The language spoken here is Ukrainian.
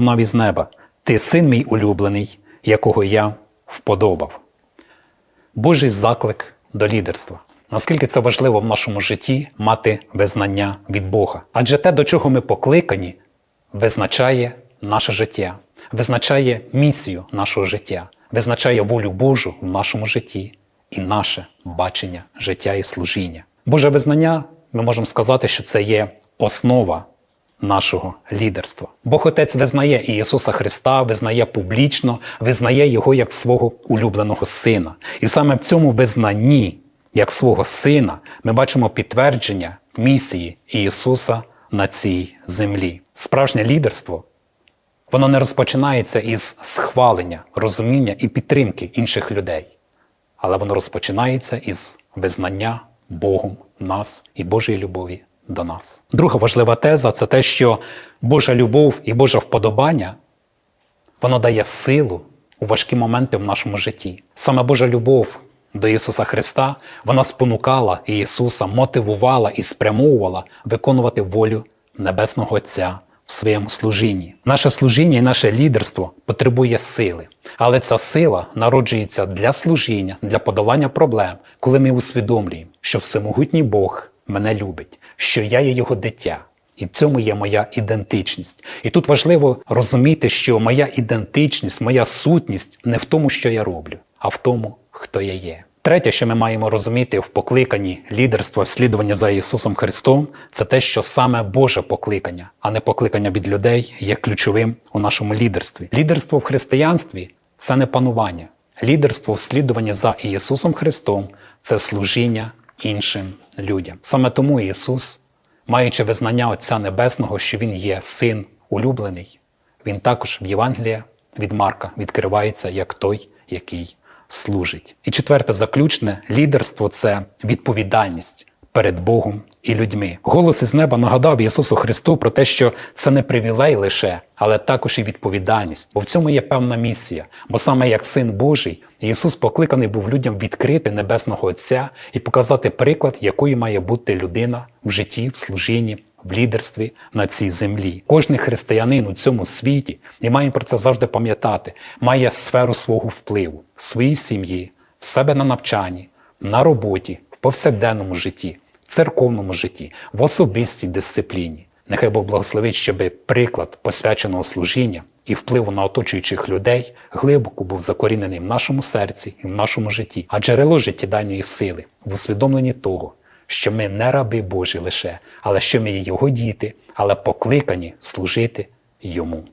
лунав із неба, ти син мій улюблений, якого я вподобав. Божий заклик до лідерства. Наскільки це важливо в нашому житті мати визнання від Бога? Адже те, до чого ми покликані, визначає наше життя, визначає місію нашого життя, визначає волю Божу в нашому житті і наше бачення життя і служіння. Боже визнання, ми можемо сказати, що це є основа нашого лідерства. Бог Отець визнає і Ісуса Христа, визнає публічно, визнає Його як свого улюбленого сина. І саме в цьому визнанні, як свого сина, ми бачимо підтвердження місії Ісуса на цій землі. Справжнє лідерство воно не розпочинається із схвалення, розуміння і підтримки інших людей, але воно розпочинається із визнання Богом нас і Божої любові до нас. Друга важлива теза це те, що Божа любов і Боже вподобання воно дає силу у важкі моменти в нашому житті. Саме Божа любов до Ісуса Христа вона спонукала Ісуса, мотивувала і спрямовувала виконувати волю Небесного Отця в своєму служінні. Наше служіння і наше лідерство потребує сили, але ця сила народжується для служіння, для подолання проблем, коли ми усвідомлюємо, що всемогутній Бог мене любить, що я є його дитя. І в цьому є моя ідентичність. І тут важливо розуміти, що моя ідентичність, моя сутність не в тому, що я роблю, а в тому, хто я є. Третє, що ми маємо розуміти в покликанні лідерства, вслідування за Ісусом Христом, це те, що саме Боже покликання, а не покликання від людей, є ключовим у нашому лідерстві. Лідерство в християнстві це не панування. Лідерство в слідуванні за Ісусом Христом це служіння іншим людям. Саме тому Ісус, маючи визнання Отця Небесного, що Він є син улюблений, Він також в Євангелії від Марка відкривається як той, який служить. І четверте, заключне лідерство це відповідальність перед Богом і людьми. Голос із неба нагадав Ісусу Христу про те, що це не привілей лише, але також і відповідальність. Бо в цьому є певна місія. Бо саме як син Божий, Ісус покликаний був людям відкрити Небесного Отця і показати приклад, якою має бути людина в житті, в служінні. В лідерстві на цій землі. Кожний християнин у цьому світі, і має про це завжди пам'ятати, має сферу свого впливу в своїй сім'ї, в себе на навчанні, на роботі, в повсякденному житті, церковному житті, в особистій дисципліні. Нехай Бог благословить, щоб приклад посвяченого служіння і впливу на оточуючих людей глибоко був закорінений в нашому серці і в нашому житті, а джерело життєдайної сили в усвідомленні того що ми не раби Божі лише, але що ми Його діти, але покликані служити Йому.